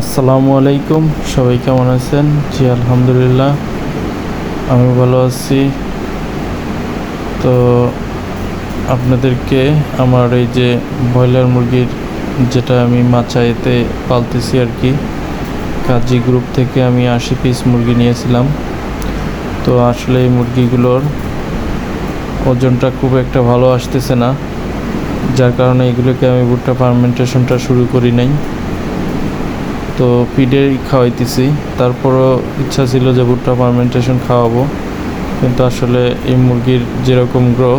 আসসালামু আলাইকুম, সবাই কেমন আছেন? জি, আলহামদুলিল্লাহ, আমি ভালো আছি। তো আপনাদেরকে আমার এই যে ব্রয়লার মুরগির যেটা আমি মাচাইতে পালতেছি আর কি, কাজী গ্রুপ থেকে আমি আশি পিস মুরগি নিয়েছিলাম। তো আসলে এই মুরগিগুলোর ওজনটা খুব একটা ভালো আসতেছে না, যার কারণে এগুলোকে আমি ভুট্টা ফার্মেন্টেশনটা শুরু করি নাই। তো ফিডেই খাওয়াইতেছি। তারপরও ইচ্ছা ছিল যে ভুট্টা ফার্মেন্টেশন খাওয়াবো। কিন্তু আসলে এই মুরগির যেরকম গ্রো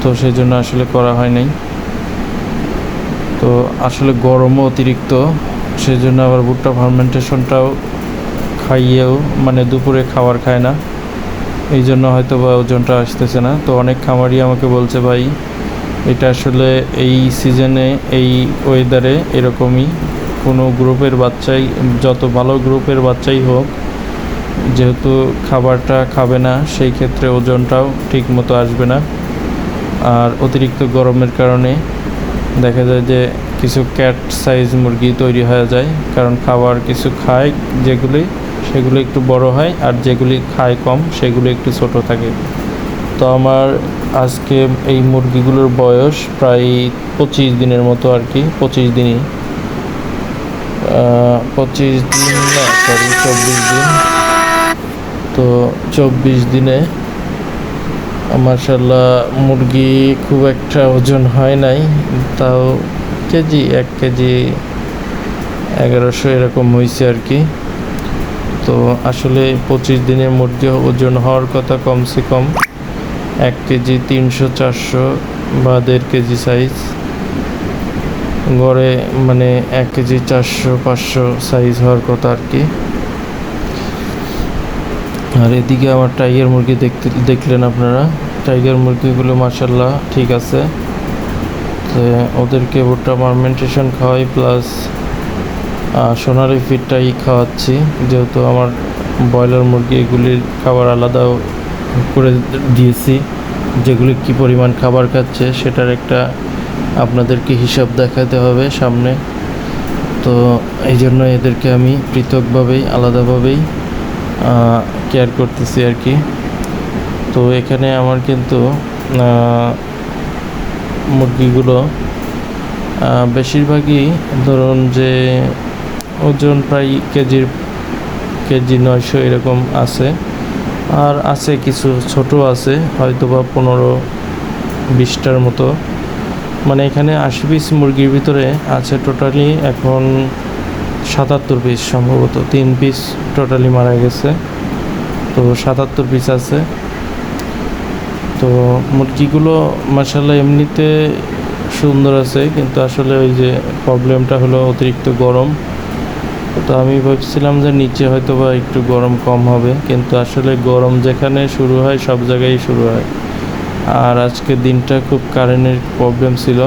তো সেই জন্য আসলে করা হয় নাই। তো আসলে গরমও অতিরিক্ত সেই জন্য আবার ভুট্টা ফার্মেন্টেশনটাও খাইয়েও মানে দুপুরে খাবার খায় না। এই জন্য হয়তো বা ওজনটা আসতেছে না। তো অনেক খামারি আমাকে বলছে, ভাই, এটা আসলে এই সিজনে এই ওয়েদারে এরকমই কোনো গ্রুপের বাচ্চাই, যত ভালো গ্রুপের বাচ্চাই হোক, যেহেতু খাবারটা খাবে না, সেই ক্ষেত্রে ওজনটাও ঠিক মতো আসবে না। আর অতিরিক্ত গরমের কারণে দেখা যায় যে কিছু ক্যাট সাইজ মুরগি তৈরি হয়ে যায়, কারণ খাবার কিছু খায় যেগুলি, সেগুলো একটু বড় হয় আর যেগুলি খায় কম, সেগুলো একটু ছোট থাকে। তো আমার আজকে এই মুরগিগুলোর বয়স প্রায় পঁচিশ দিনের মতো আর কি, পঁচিশ দিনই। পঁচিশ দিন না সরি চব্বিশ দিন। তো চব্বিশ দিনে মার্শাল্লাহ মুরগি খুব একটা ওজন হয় নাই, তাও কেজি, এক কেজি এগারোশো এরকম হয়েছে আর কি। তো আসলে পঁচিশ দিনের মুরগি ওজন হওয়ার কথা কমসে কম, এক কেজি তিনশো, চারশো বা দেড় কেজি সাইজ গড়ে মানে এক কেজি চারশো, পাঁচশো সাইজ হওয়ার কথা আর কি। আর এদিকে আমার টাইগার মুরগি দেখতে, দেখলেন আপনারা? টাইগার মুরগিগুলো মার্শাল্লাহ ঠিক আছে। তো ওদেরকে ভুট্টা ফার্মেন্টেশন খাওয়াই প্লাস সোনালি ফিটটাই খাওয়াচ্ছি। যেহেতু আমার ব্রয়লার মুরগি এগুলির খাবার আলাদা করে দিয়েছি, যেগুলি কি পরিমাণ খাবার খাচ্ছে, সেটার একটা আপনাদেরকে হিসাব দেখাতে হবে সামনে। তো এই জন্য এদেরকে আমি পৃথকভাবেই, আলাদাভাবেই কেয়ার করতেছি আর কি। তো এখানে আমার কিন্তু মুরগিগুলো বেশিরভাগই ধরুন যে ওজন প্রায় কেজির, কেজি নয়শো এরকম আছে। আর আছে কিছু ছোট আছে হয়তো বা পনেরো বিশটার মতো। মানে এখানে আশি পিস মুরগির ভিতরে আছে টোটালি এখন সাতাত্তর পিস সম্ভবত। তিন পিস টোটালি মারা গেছে। তো সাতাত্তর পিস আছে। তো মুরগিগুলো মাসাল্লাহ এমনিতে সুন্দর আছে, কিন্তু আসলে ওই যে প্রবলেমটা হলো অতিরিক্ত গরম। তো আমি ভাবছিলাম যে নিচে হয়তো বা একটু গরম কম হবে, কিন্তু আসলে গরম যেখানে শুরু হয়, সব জায়গায় শুরু হয়। আর আজকে দিনটা খুব কারেন্টের প্রবলেম ছিল।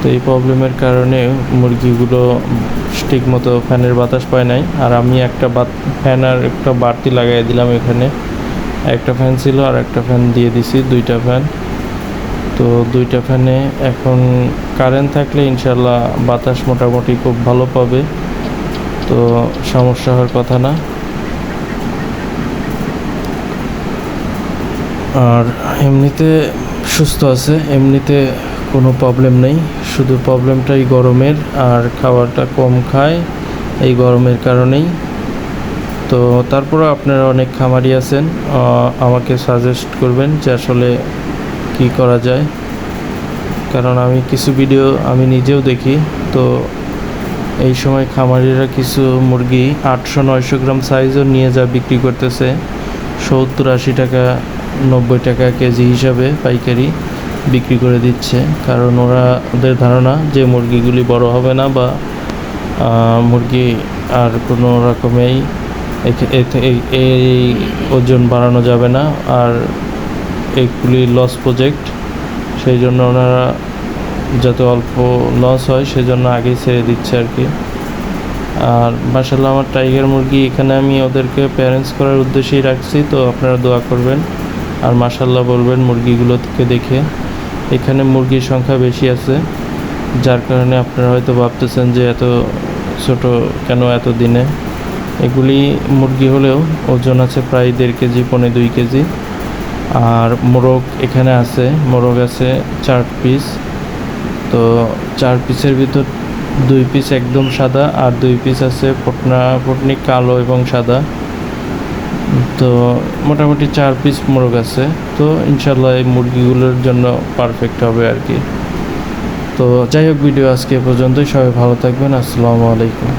তো এই প্রবলেমের কারণে মুরগিগুলো ঠিক মতো ফ্যানের বাতাস পায় নাই। আর আমি একটা বাত ফ্যান আর একটা বাড়তি লাগাই দিলাম এখানে। একটা ফ্যান ছিল আর একটা ফ্যান দিয়ে দিছি, দুইটা ফ্যান তো দুইটা ফ্যানে এখন কারেন্ট থাকলে ইনশাল্লাহ বাতাস মোটামুটি খুব ভালো পাবে। তো সমস্যা হওয়ার কথা না। আর এমনিতে সুস্থ আছে, এমনিতে কোনো প্রবলেম নেই। শুধু প্রবলেমটাই গরমের, আর খাবারটা কম খায় এই গরমের কারণেই। তো তারপরে আপনারা অনেক খামারি আছেন আমাকে সাজেস্ট করবেন যে আসলে কি করা যায়। কারণ আমি কিছু ভিডিও আমি নিজেও দেখি, তো এই সময় খামারিরা কিছু মুরগি আটশো নয়শো গ্রাম সাইজও নিয়ে যা বিক্রি করতেছে, সত্তর আশি টাকা নব্বই টাকা কেজি হিসাবে পাইকারি বিক্রি করে দিচ্ছে। কারণ ওরা ওদের ধারণা যে মুরগিগুলি বড় হবে না বা মুরগি আর কোনো রকমেই এই- ওজন বাড়ানো যাবে না। আর এগুলি লস প্রজেক্ট সেই জন্য ওনারা যাতে অল্প লস হয় সেজন্য আগেই ছেড়ে দিচ্ছে আর কি। আর মাসাল্লাহ আমার টাইগার মুরগি এখানে আমি ওদেরকে প্যারেন্টস করার উদ্দেশ্যেই রাখছি, তো আপনারা দোয়া করবেন। আর মাসাল্লাহ বলবেন মুরগিগুলোকে দেখে। এখানে মুরগির সংখ্যা বেশি আছে, যার কারণে আপনারা হয়তো ভাবতেছেন যে এত ছোট কেন এত দিনে? এগুলি মুরগি হলেও ওজন আছে প্রায় দেড় কেজি, পৌনে দুই কেজি। আর মোরগ এখানে আছে, মোরগ আছে চার পিস। তো চার পিসের ভিতর দুই পিস একদম সাদা, আর দুই পিস আছে পটনা, পটনি কালো এবং সাদা। তো মোটামুটি চার পিস মোরগ আছে। তো ইনশাল্লাহ এই মুরগিগুলোর জন্য পারফেক্ট হবে আর কি। তো যাই হোক ভিডিও আজকে পর্যন্তই। সবাই ভালো থাকবেন। আসসালামু আলাইকুম।